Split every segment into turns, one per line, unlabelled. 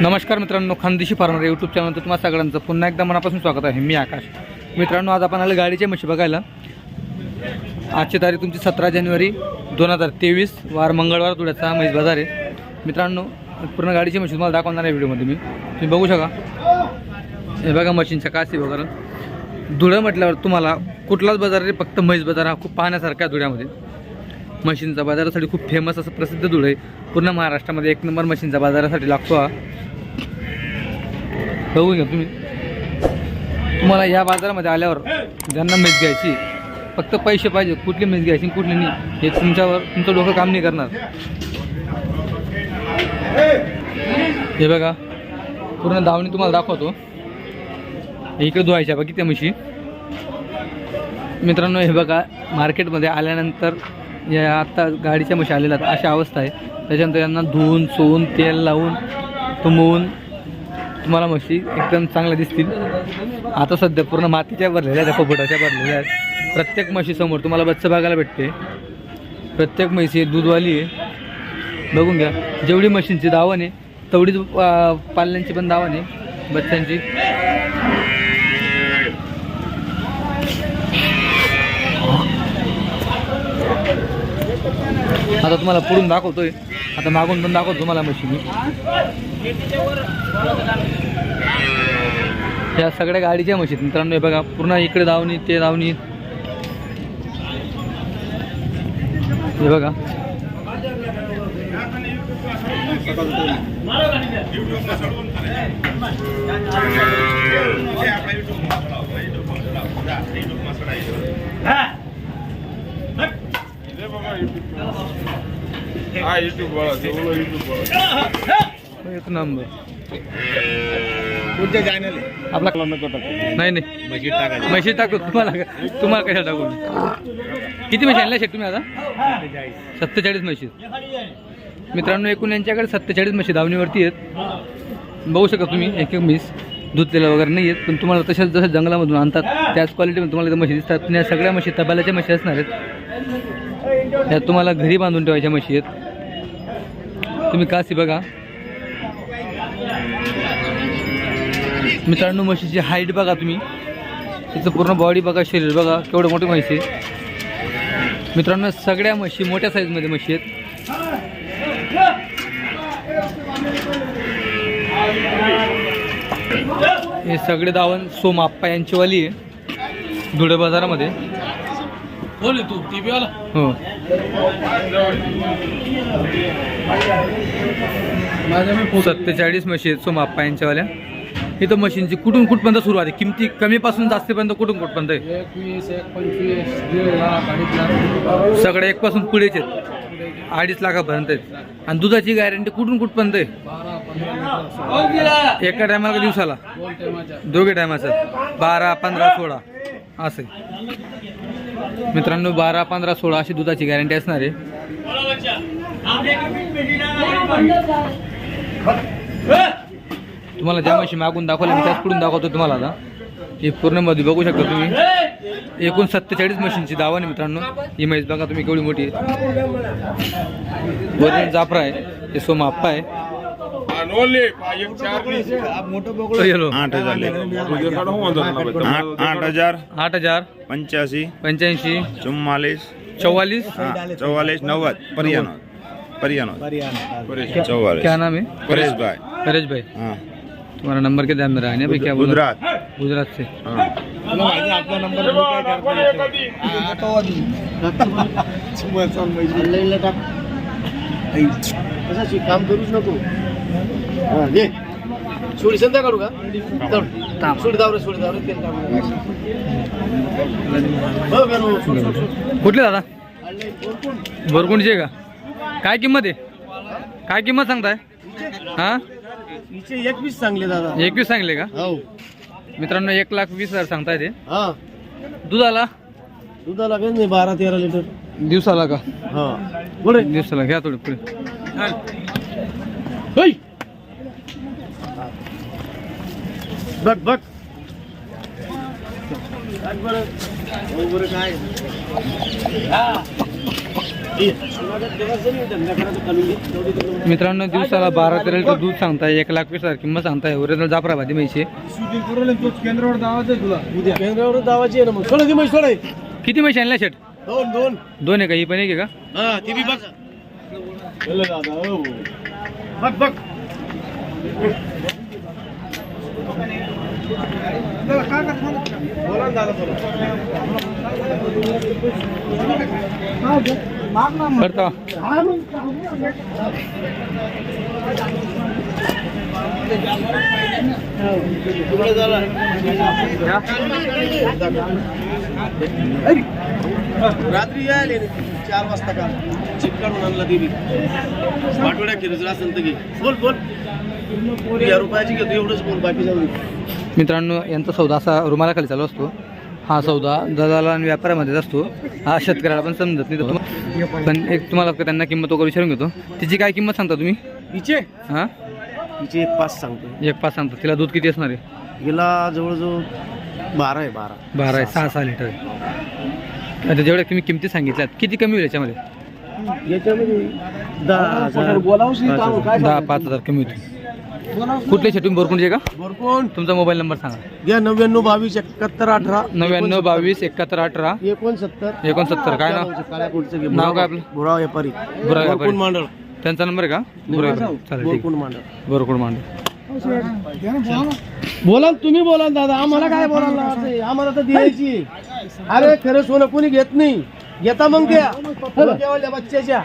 नमस्कार मित्रांनो Khandeshi farmer YouTube चॅनलवर तुम्हाला सगळ्यांचं पुन्हा एकदा मनापासून स्वागत आहे. मी आकाश. मित्रांनो आज आपण आलं गाडीचे म्हशी बघायला. आजची तारीख तुमची सतरा जानेवारी दोन हजार तेवीस वार मंगळवार धुळ्याचा म्हैस बाजार आहे. मित्रांनो पूर्ण गाडीची म्हशी तुम्हाला दाखवणार आहे व्हिडिओमध्ये मी. तुम्ही बघू शका हे बघा मशीनच्या कासी वगैरे. धुळं म्हटल्यावर तुम्हाला कुठलाच बाजार आहे फक्त म्हैस बाजार हा खूप पाहण्यासारखा आहे धुळ्यामध्ये. मशीनचा बाजारासाठी खूप फेमस असं प्रसिद्ध धुळं आहे. पूर्ण महाराष्ट्रामध्ये एक नंबर मशीनचा बाजारासाठी लागतो हा. बघू घ्या तुम्ही. तुम्हाला या बाजारामध्ये आल्यावर ज्यांना मेस घ्यायची फक्त पैसे पाहिजे कुठली मेस घ्यायची आणि कुठली नाही हे तुमच्यावर तुमचं डोकं काम नाही करणार. हे बघा पूर्ण दावणी तुम्हाला दाखवतो. इकडे धुवायच्या बघा किती म्हशी. मित्रांनो हे बघा मार्केटमध्ये आल्यानंतर या आत्ता गाडीच्या म्हशी आलेल्या आहेत. अशा अवस्था आहे. त्याच्यानंतर यांना धुवून सोवून तेल लावून तुंबवून तुम्हाला म्हशी एकदम चांगल्या दिसतील. आता सध्या पूर्ण मातीच्या भरलेल्या आहेत पोपटाच्या भरलेल्या आहेत. प्रत्येक म्हशीसमोर तुम्हाला बच्चं बघायला भेटते. प्रत्येक म्हशी दूधवाली आहे. बघून घ्या. जेवढी म्हशींची दावण आहे तेवढीच पाल्यांची पण दावण आहे बच्चांची आता तुम्हाला पुढून दाखवतोय. आता मागून पण दाखवतो तुम्हाला मशीन या सगळ्या गाडीच्या मशीन. मित्रांनो हे बघा पूर्ण इकडे धावणी ते धावणी. हे बघा.
हा युट्यूब बघा
एक नंबर.
कोणत्या चॅनल आहे?
आपला नाही नाही.
मशीद टाकायचं.
म्हशी टाकू तुम्हाला तुम्हाला कशा टाकू? किती म्हशी आणल्या शेट तुम्ही आता? सत्तेचाळीस म्हशी मित्रांनो एकूण यांच्याकडे सत्तेचाळीस म्हशी धावणीवरती आहेत. बघू शकता तुम्ही एक एक म्हैस धुतलेलं वगैरे नाही आहेत पण तुम्हाला तशाच जसं जंगलामधून आणतात त्याच क्वालिटीमध्ये तुम्हाला इथं म्हशी दिसतात. पण या सगळ्या म्हशी तबाल्याच्या म्हशी असणार आहेत. यात तुम्हाला घरी बांधून ठेवायच्या म्हशी आहेत. तुम्ही कासी बघा. मित्रांनो म्हशीची हाईट बघा तुम्ही. तिचं पूर्ण बॉडी बघा शरीर बघा केवढं मोठी म्हशी आहे. मित्रांनो सगळ्या म्हशी मोठ्या साईजमध्ये म्हशी आहेत. हे सगळे दावण सोमाप्पा यांचीवाली आहे धुळे बाजारामध्ये.
बोल तू टीव्ही आला
हो सत्तेचाळीस म्हशी आहेत सोम आप्पा यांच्यावाल्या इथं मशीनची कुठून कुठपर्यंत सुरुवात आहे? किमती कमीपासून जास्तीपर्यंत कुठून कुठपर्यंत आहे?
एकवीस एक पंचवीस दीड लाख अडीच लाख
सगळे एकपासून पुढेच आहेत. अडीच लाखापर्यंत आहेत. आणि दुधाची गॅरंटी कुठून कुठपर्यंत आहे?
पंधरा
एका टायमाला दिवसाला? दोघे टायमाचं बारा पंधरा सोळा. असं आहे. मित्रांनो बारा पंधरा सोळा अशी दुधाची गॅरंटी असणार आहे. तुम्हाला ज्या म्हशी मागून दाखवल्या मी त्याच पुढून दाखवतो तुम्हाला आता. ही पूर्णमध्ये बघू शकता तुम्ही. एकूण सत्तेचाळीस मशीनची दावा नाही मित्रांनो. ही म्हैस बघा तुम्ही केवढी मोठी आहे. वरून जाफरा आहे. हे सोमाप्पा आहे. तो येलो
आठ हजार आठ आठ हजार।
आठ हजार।
पंच्याऐंशी
पंच्याऐंशी
चुम्मालीस।
चौवालीस।
हाँ, चौवालीस नव्वद। परियानोद। परियानोद। चौवालीस।
क्या नाम है?
परेश भाई।
परेश भाई।
हाँ।
तुम्हारा नंबर क्या ध्यान में रहा है भाई क्या बोला?
गुजरात।
गुजरात से।
हाँ।
आपला नंबर काम करूच नको सोडी संध्या काढू का? सोडी दावरे सोडी दावरे तेल
कुठले दादा? बोरकुंडचे का? काय किंमत आहे? काय किंमत सांगताय? हा?
एकवीस चांगले दादा.
एकवीस सांगले का?
हो.
मित्रांनो एक लाख वीस हजार सांगताय ते.
हा.
दुधाला?
दुधाला काही नाही बारा तेरा लिटर.
दिवसाला का?
हा. पुढे
दिवसाला. घ्या थोडे पुढे.
बघ बघ. बरं बरं काय
मित्रांनो दिवसाला बारा तेरा लिटर दूध सांगताय एक लाख वीस हजार किंमत सांगताय. ओरिजिनल जाफराबादी म्हैशी.
केंद्रावर दावाची आहे ना मग. सोडा ती म्हैस सोडा
किती म्हशी आणल्या शेट?
दोन दोन.
दोन आहे का? ही पण एक आहे का?
हा ती बी बघ बघ.
करता।
रात्री यायले चार वाजता का चिपकाडून आणला देवी. पाठवड्या असेल तर बोल बोल. या रुपयाची घेतो, एवढंच बोल बाकी जाऊ.
मित्रांनो यांचा सौदा असा रुमालाखाली चालू असतो. हा सौदा दलाला आणि व्यापारामध्येच असतो. हा शेतकऱ्याला पण समजत नाही पण एक तुम्हाला फक्त त्यांना किंमत वगैरे विचारून घेतो. तिची काय किंमत सांगता तुम्ही?
हिचे?
हां?
हिचे एक पाच सांगतो.
एक पाच सांगता. तिला दूध किती असणार आहे?
हिला जवळजवळ बारा आहे बारा.
बारा आहे. सहा सहा. लिटर आहे. आता जेवढ्या तुम्ही किमती सांगितल्यात किती कमी होईल याच्यामध्ये?
याच्यामध्ये दहा हजार
दहा पाच हजार कमी होतील. कुठले शेटून बोरकुंडचे का?
बरकोण
तुमचा मोबाईल नंबर सांगा.
घ्या नव्याण्णव बावीस एकाहत्तर अठरा.
नव्याण्णव बावीस एकाहत्तर अठरा.
एकोणसत्तर.
एकोणसत्तर काय नाव?
घे.
नाव काय आपलं?
बुराव व्यापारी.
बुराव व्यापारी.
बोरकुंड मांडळ.
त्यांचा नंबर आहे का? बरोबर चालेल ठीक
बोरकुंड मांडळ.
बोरकुड मांडू
बोला ना, तुम्ही बोला ना दादा. आम्हाला काय बोलायला? आम्हाला तर द्यायची. अरे खरं सोनं कोणी घेत नाही? घेता मग द्या. केवढ्या बच्च्याच्या.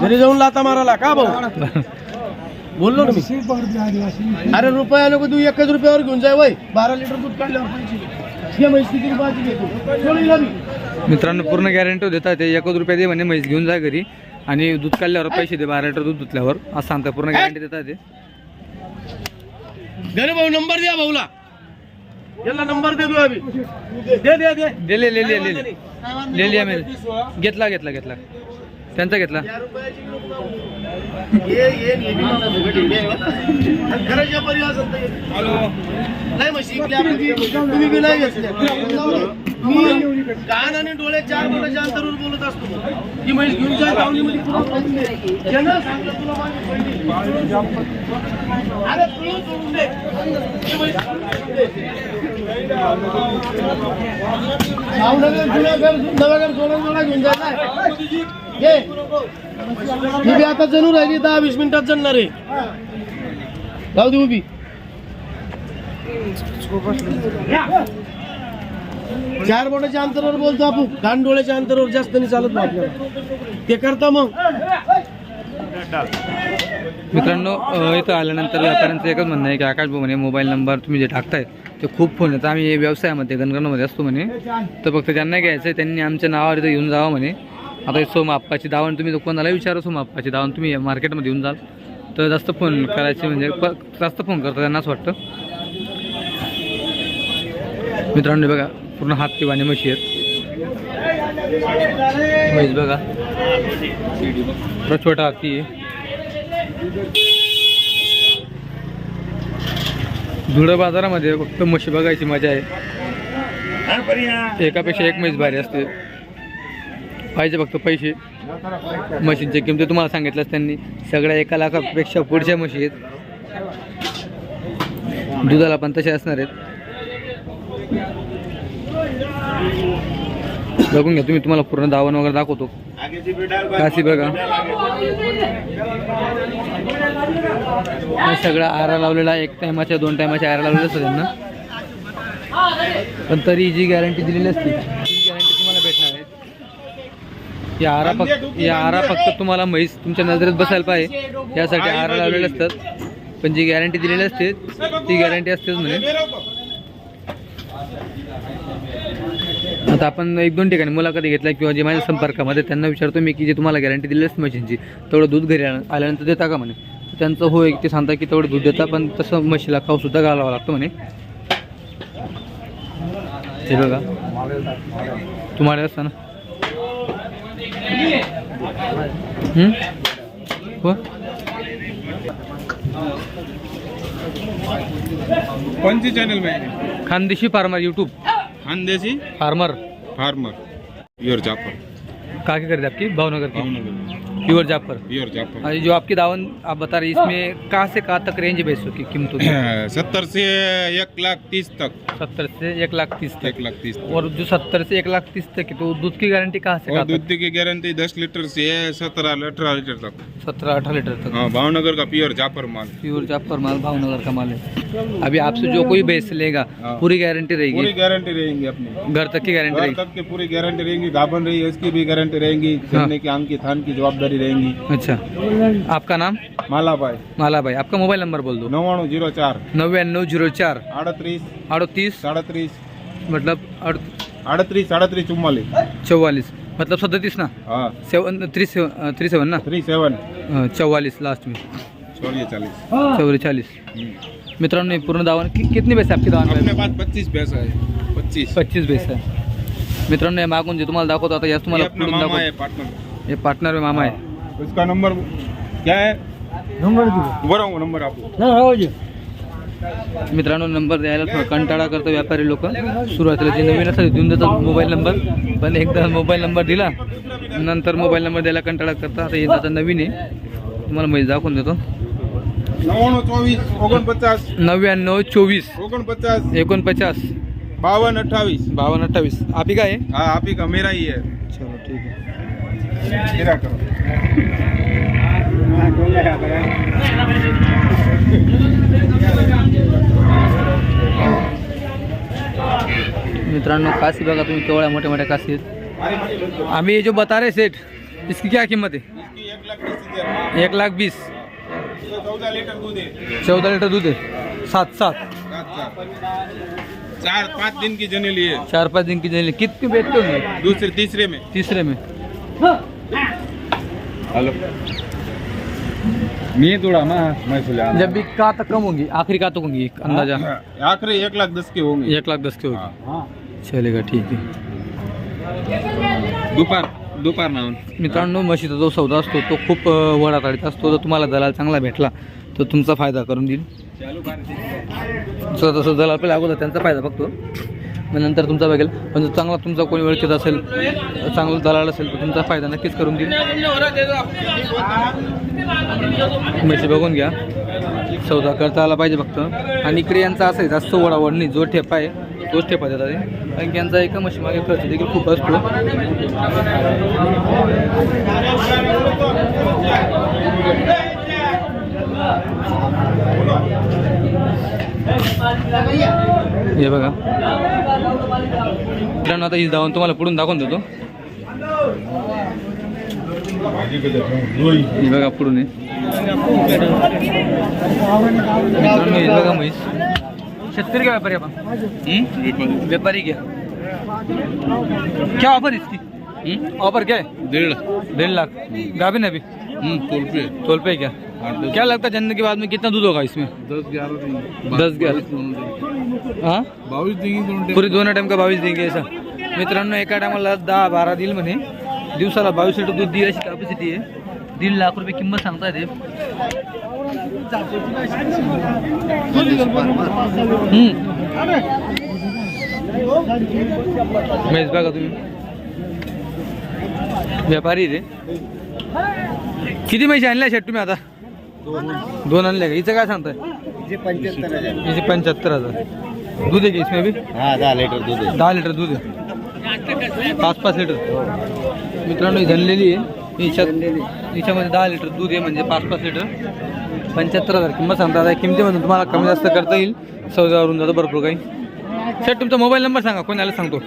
घरी जाऊन लाता मारायला का भाऊ? बोललो ना मी. अरे रुपया नको तू एकच रुपयावर घेऊन जाय वय. बारा लिटर दूध काढल्यावर पैसे घे. म्हैस किती रुपयाची घेतो सोडीला बी.
मित्रांनो पूर्ण गॅरंटी देतात ते. एकच रुपया दे म्हणे म्हैस घेऊन जा घरी. आणि दूध काढल्यावर पैसे दे बारा लिटर दूध धुतल्यावर. असं सांगता पूर्ण गॅरंटी देतात ते.
दे रे भाऊ नंबर द्या भाऊला. याला नंबर दे तू अभि दे दे. दे
ले ले ले लिया घेतला घेतला घेतला. त्यांचा घेतला.
नाही मग शिकले आपण. तुम्ही बी नाही घेतल्या. मी कान आणि डोळे चार बोटाच्या अंतरावर बोलत असतो की म्हैस घेऊन जा दावणीमध्ये पुढं. ज्यानं सांगलं तुला माझी. अरे. ती सोडून दे. घेऊन आता जणू राहिली दहा वीस मिनिटात जणणार आहे. जाऊ दे उभी. चार बोटाच्या अंतरावर बोलतो आपण. कान डोळ्याच्या अंतरावर जास्त नाही चालत नाही आपल्याला. ते करता मग.
मित्रांनो इथं आल्यानंतर व्यापाऱ्यांचं एकच म्हणणं आहे की आकाश भाऊ म्हणे मोबाईल नंबर तुम्ही जे टाकताय ते खूप फोन येतात आम्ही व्यवसायामध्ये गणगणमध्ये असतो म्हणे. तर फक्त त्यांना घ्यायचं आहे त्यांनी आमच्या नावावर इथं येऊन जावं म्हणे. आता सोम आप्पाची दावण तुम्ही जर कोणाला विचारा सोम आप्पाची दावण तुम्ही मार्केटमध्ये येऊन जाल. तर जास्त फोन करायचे म्हणजे प जास्त फोन करतात त्यांना असं वाटतं. मित्रांनो बघा पूर्ण हात किंवा म्हशी आहेत. म्हैस बघा. थोडा छोटा हाती आहे धुळं बाजारामध्ये फक्त म्हशी बघायची मजा आहे. एकापेक्षा एक म्हैस भारी असते. पाहिजे फक्त पैसे. म्हशींच्या किमती तुम्हाला सांगितल्यास त्यांनी. सगळ्या एका लाखापेक्षा पुढच्या म्हशी आहेत. दुधाला पण तसे असणार आहेत. बघून घ्या. तुम्ही तुम्हाला पूर्ण दावण वगैरे दाखवतो. काशी बघा. सगळा आरा लावलेला एक टायमाच्या दोन टायमाच्या आरा लावलेला असतो त्यांना पण तरी जी गॅरंटी दिलेली असते ती गॅरंटी तुम्हाला भेटणार आहे. या आरा फक्त या आरा फक्त तुम्हाला म्हैस तुमच्या नजरेत बसायला पाहिजे. यासाठी आरा लावलेले असतात. पण जी गॅरंटी दिलेली असते ती गॅरंटी असतेच म्हणे. आता आपण एक दोन ठिकाणी मुलाखती घेतल्या किंवा जे माझ्या संपर्कामध्ये त्यांना विचारतो मी की जे तुम्हाला गॅरंटी दिली असते मशीनची तेवढं दूध घरी आल्या- आल्यानंतर देता का म्हणे? त्यांचं होय ते सांगता की तेवढं दूध देता पण तसं म्हशीला खाऊ सुद्धा घालावं लागतं म्हणे. हे बघा. तुम्हाला असतं ना? हो?
See channel
Khandeshi farmer YouTube.
Khandeshi
farmer.
Farmer. Your Jafar
कहाँ की? खरीदी आपकी भावनगर की?
भावनगर.
प्योर जाफ़र?
प्योर जाफ़र।
और जो आपकी दावन आप बता रहे इसमें कहाँ से कहाँ तक रेंज बेचो की कीमतों की?
सत्तर से एक लाख तीस तक।
सत्तर से एक लाख तीस तक।
एक लाख तीस तक।
और जो सत्तर से एक लाख तीस तक है तो दूध की गारंटी कहाँ से
दूध की गारंटी दस लीटर से है सत्रह अठारह लीटर तक।
सत्रह अठारह लीटर तक।
हाँ भावनगर का प्योर जाफ़र माल।
प्योर जाफ़र माल भावनगर का माल है। अभी आपसे जो कोई बेच लेगा
हाँ।
पूरी गारंटी
पूरी
रहेगी
गारंटी रहेंगी अपनी।
घर तक की गारंटी रहेगी।
तक की पूरी गारंटी रहेगी गाभन रही है उसकी भी गारंटी रहेगी। की आम की थान की जवाबदारी रहेगी।
अच्छा। आपका नाम?
माला भाई
माला भाई आपका मोबाइल नंबर बोल दो।
नव्वाणु ज़ीरो चार।
नव्याण्णव झिरो चार।
अडतीस।
अडतीस।
साडतीस।
मतलब अड
अडतीस साडतीस चुम्मालीस।
चौवालीस मतलब सदतीस ना?
हाँ।
सेवन थ्री सेवन थ्री सेवन ना?
Three seven.
चौवालीस लास्ट में।
चौरिये चालीस
चौवेचाळीस मित्रांनो हे पूर्ण दावण कि, कितनी आहे आपकी दावण
पच्चीस पैसा है पच्चीस.
पच्चीस बेस आहे मित्रांनो हे मागून जे तुम्हाला दाखवतो आता याच
ये
तुम्हाला
है
दाखवतो
पार्टनर
हे में मामा आहे
उसका नंबर क्या है?
नंबर
बरं हूँ नंबर आपको.
मित्रांनो नंबर द्यायला थोडा कंटाळा करतो व्यापारी लोक. सुरुवातीला जे नवीन असतात देऊन देतात मोबाईल नंबर पण एकदा मोबाईल नंबर दिला नंतर मोबाईल नंबर द्यायला कंटाळा करतात. आता हे आता नवीन आहे. तुम्हाला माहिती दाखवून देतो.
नव्वाणु चौबीस ओगणपचास
नव्याण्णव चोवीस.
ओगणपचास
एकोणपचास.
बावन अट्ठावीस
बावन्न अठ्ठावीस. आपी काय आहे?
हाँ आप ही का? मेरा ही है.
चलो ठीक आहे. मित्रांनो काशी बघा तुम्ही केवढ्या मोठ्या मोठ्या काशी आहेत. आम्ही ये जो बता रहे सेठ इसकी क्या कीमत है
एक लाख बीस चौदह लीटर दूध है
चौदह लीटर दूध है सात सात.
चार पाँच दिन की जनेली
चार पाँच दिन की जली कितने बेचते होंगे
दूसरे तीसरे में.
तीसरे में.
हेलो। मी थोड़ा ना मैं सुला
जब भी कहाँ तक कम होंगी आखिरी कहाँ तक होंगी अंदाजा?
आखिरी एक लाख दस के होंगे.
एक लाख दस के होगी।
हाँ।
चलेगा ठीक आहे
दुपार दुपार ना.
मित्रांनो म्हशीचा जो सौदा असतो तो खूप वडाताडीत असतो. जर तुम्हाला दलाल चांगला भेटला तर तुमचा फायदा करून देईल. तसं दलाल पहिले अगोदर त्यांचा फायदा बघतो. मग नंतर तुमचा बघेल. पण जर चांगला तुमचा कोणी ओळखीत असेल चांगला दलाल असेल तर तुमचा फायदा नक्कीच करून देईल. म्हशी बघून घ्या. सौदा करता आला पाहिजे फक्त. आणि इकडे यांचा असं आहे जास्त वडावड नाही जो ठेपा आहे तोच ठेपा देतात कारण की यांचा एका म्हशीमागे खर्च देखील खूप असतो. हे बघा. मित्रांनो आता ही धावून तुम्हाला पुढून दाखवून देतो. बघा पुढून मित्रांनो हे बघा म्हैस. शेतकरी का व्यापारी आपण? हम्म? व्यापारी क्या क्या ऑफर इसकी? ऑफर क्या है?
डेढ़
डेढ़ लाख. गाभिन है अभी
तोल पे
तोल पे क्या? क्या लगता है जनने के बाद में कितना दूध होगा इसमें?
दस ग्यारह
दस ग्यारह। हाँ?
बावीस देंगे दोनों
पुरी दोन। टाइम का बावीस देंगे ऐसा। मित्रांनो एका टायमाला दहा बारा देईल म्हणे. दिवसाला बावीस लिटर दूध देईल अशी कॅपॅसिटी आहे. दीड लाख रुपये किंमत सांगताय ते म्हैस बघा तुम्ही. व्यापारी रे किती म्हैशी आणल्या शेट तुम्ही आता? दोन आणल्या का? हिचं काय सांगताय?
पंच्याहत्तर हजार
हिचे पंच्याहत्तर हजार. दूध आहे का इसमें भी
हा दहा लिटर दूध आहे.
दहा लिटर दूध आहे पाच पाच लिटर. मित्रांनो ही धनलेली आहे. हिच्यात हिच्यामध्ये दहा लिटर दूध आहे म्हणजे पाच पाच लिटर. पंच्याहत्तर हजार किंमत सांगता आता किमतीमधून तुम्हाला कमी जास्त करता येईल. सौदावरून जातं भरपूर काही. सर तुमचा मोबाईल नंबर सांगा. कोणाला सांगतो?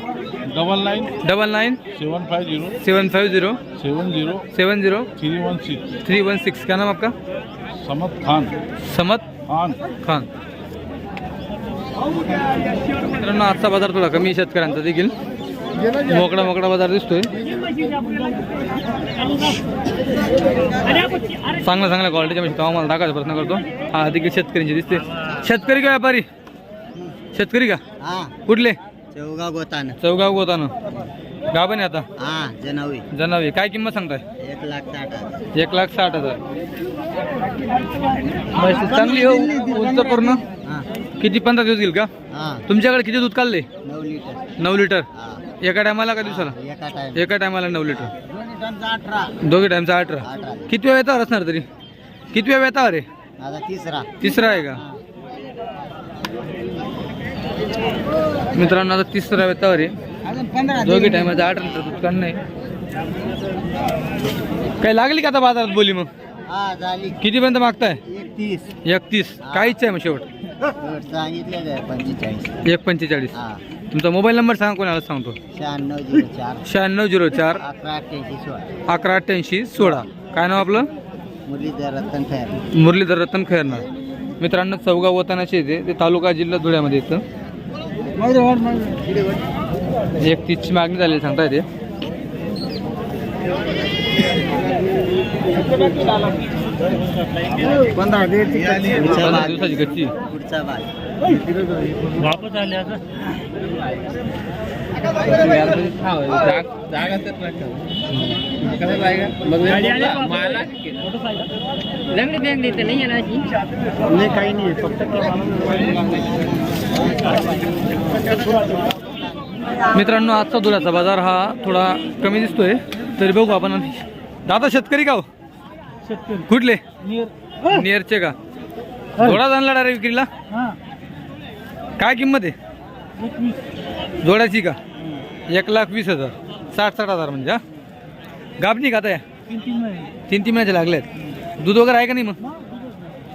Double nine
double nine
seven five zero
seven five zero
seven zero
seven zero
three one six.
Three one six. क्या नाम आपका?
समत खान.
समत
खान.
खान. मित्रांनो आजचा बाजार थोडा कमी आहे शेतकऱ्यांचा देखील. मोकळा मोकळा बाजार दिसतोय. चांगल्या चांगल्या क्वालिटीच्या म्हणजे कामाला टाकायचा प्रयत्न करतो. हा देखील शेतकऱ्यांची दिसते. शेतकरी का व्यापारी? शेतकरी का?
हा.
कुठले?
शेवगाव गोतान.
चौगाव गोतानं. गाभण आहे आता?
हा जनावी.
जनावे. काय किंमत सांगताय?
एक लाख साठ हजार.
एक लाख साठ हजार. म्हैस चांगली हो उंच पूर्ण.
हा.
किती पंधरा दिवस घेईल का?
हा.
तुमच्याकडे किती दूध काढले?
नऊ लिटर.
नऊ लिटर?
हा.
एका टायमाला का दिवसाला?
एका टाइम
एका टायमाला नऊ लिटर.
अठरा.
दोघे टाईमचा अठरा.
अठरा.
किती वेळ येतावर असणार तरी? किती वेळ येतावर आहे?
आता तिसरा.
तिसरा आहे का? मित्रांनो आता तिसरा वेतावर आहे. दोघे टायमाचं आठ नंतर दुकान नाही काय लागली का आता बाजारात बोली मग?
झाली.
कितीपर्यंत मागताय?
एकतीस.
एकतीस. काय इच्छा आहे मग शेवट?
सांगितले पंचेचाळीस.
एक पंचेचाळीस. तुमचा मोबाईल नंबर सांगा कोणाला सांगतो?
शहाण्णव झिरो चार.
शहाण्णव झिरो चार.
अकरा अठ्ठ्याऐंशी सोळा.
अकरा अठ्ठ्याऐंशी सोळा. काय नाव आपलं?
मुरलीधर रतन खैर
मुरलीधर रतन खैरनार मित्रांनो चौगाव वतानाचे येते ते तालुका जिल्हा धुळ्यामध्ये येतं. एक तीसची मागणी झालेली सांगता येते
पंधरा
पंधरा दिवसाची गच्ची.
पुढचा भाग नाही काही नाही. फक्त
मित्रांनो आजचा धुळ्याचा बाजार हा थोडा कमी दिसतोय. तरी बघू आपण. दादा शेतकरी का हो? कुठले? नियरचे का? जोडा जाणला डायरेक्ट विक्रीला? काय किंमत आहे? जोड्याची का? एक लाख वीस हजार. साठ साठ हजार म्हणजे हा? गाबणी का आता या? तीन तीन महिन्याचे लागले आहेत दूध वगैरे आहे का नाही मग?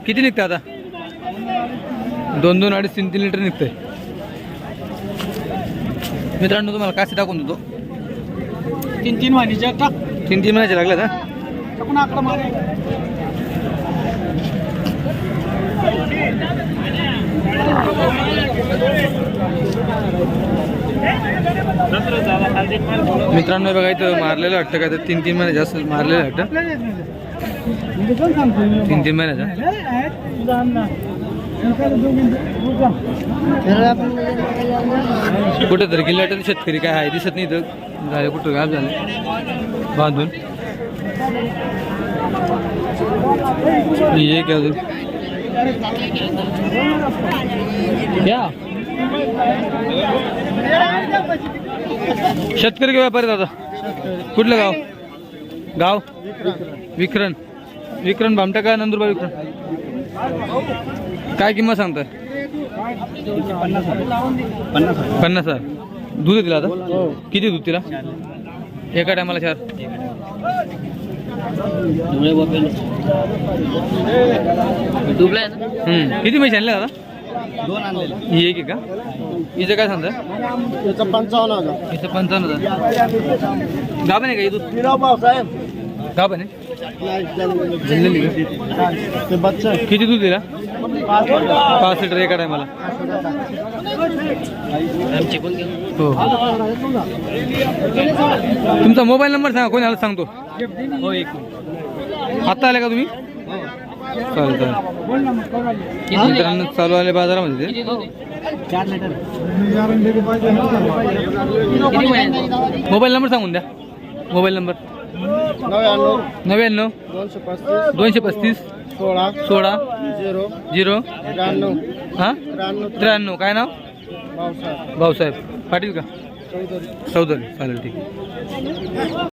किती निघतं आता? दोन दोन अडीच तीन तीन लिटर निघतंय. मित्रांनो तुम्हाला कासे टाकून देतो.
तीन तीन महिन्याच्या टाक.
तीन तीन महिन्याचे लागले
टाकून आकडा मारे.
मित्रांनो बघा इथं मारलेलं वाटतं का? तर तीन तीन महिने जास्त मारलेलं वाटतं तीन तीन महिन्याचा कुठं तरी गेले शेतकरी काय आहे दिसत नाही इथं. झाले कुठं गाप झाले. बांधून. ये अजून. या. शेतकरी का व्यापारी दादा? कुठलं गाव? गाव? विक्रण विक्रम भामटा का नंदुरबार विक्रम काय किंमत सांगताय? पन्नास हजार. दूध आहे तिला आता? किती दूध तिला? एका टायमाला चार. किती म्हशी आणले दादा?
दोन आणलेले.
ही एक आहे का? हिचं काय सांगताय?
त्याचं पंचावन्न हजार.
हिचं पंचावन्न हजार. गाभण आहे का ही दूध? गाभण आहे? किती दूध दिला? पाच लिटर. एका टायमाला हो. तुमचा मोबाईल नंबर सांगा कोणी आला सांगतो?
हो एक
आत्ता आले का तुम्ही? चालेल चालेल. मित्रांनो चालू आले बाजारामध्ये
लिटर.
मोबाईल नंबर सांगून द्या. Mobile number?
नव्याण्णव.
नव्याण्णव.
दोनशे पस्तीस. सोळा.
सोळा.
झिरो.
झिरो.
त्र्याण्णव.
हां? त्र्याण्णव. काय नाव?
भाऊसाहेब.
भाऊसाहेब. पाटील का?
चौधरी.
चौधरी. चालेल ठीक आहे.